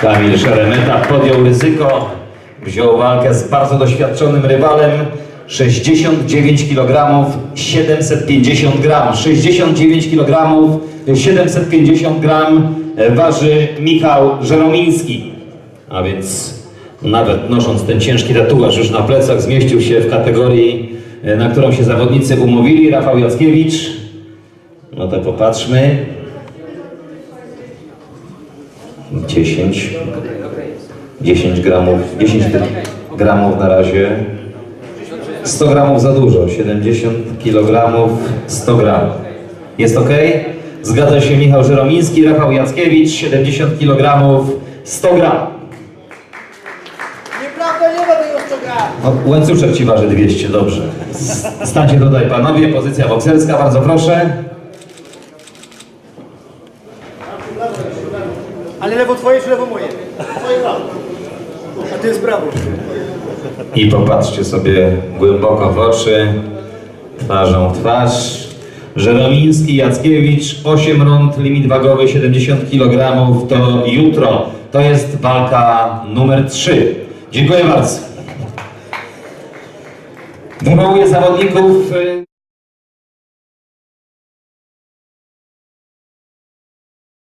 Kamil Szeremeta podjął ryzyko, wziął walkę z bardzo doświadczonym rywalem. 69 kg 750 gram. 69 kg 750 gram waży Michał Żeromiński. A więc nawet nosząc ten ciężki tatuaż już na plecach zmieścił się w kategorii, na którą się zawodnicy umówili. Rafał Jackiewicz. No to popatrzmy. 10 10 gramów 10 gramów na razie. 100 gramów za dużo 70 kg 100 gramów jest ok? zgadza się Michał Żeromiński Rafał Jackiewicz 70 kg 100 gram. Nieprawda, nie ma tego 100 gram. no, łańcuszek ci waży 200 dobrze. Stańcie tutaj panowie pozycja bokserska bardzo proszę Ale lewo twoje czy lewo moje? Twoje prawo. A ty jest prawo. I popatrzcie sobie głęboko w oczy, twarzą w twarz. Żeromiński, Jackiewicz, 8 rund, limit wagowy 70 kg, to jutro. To jest walka numer 3. Dziękuję bardzo. Wywołuję zawodników. y,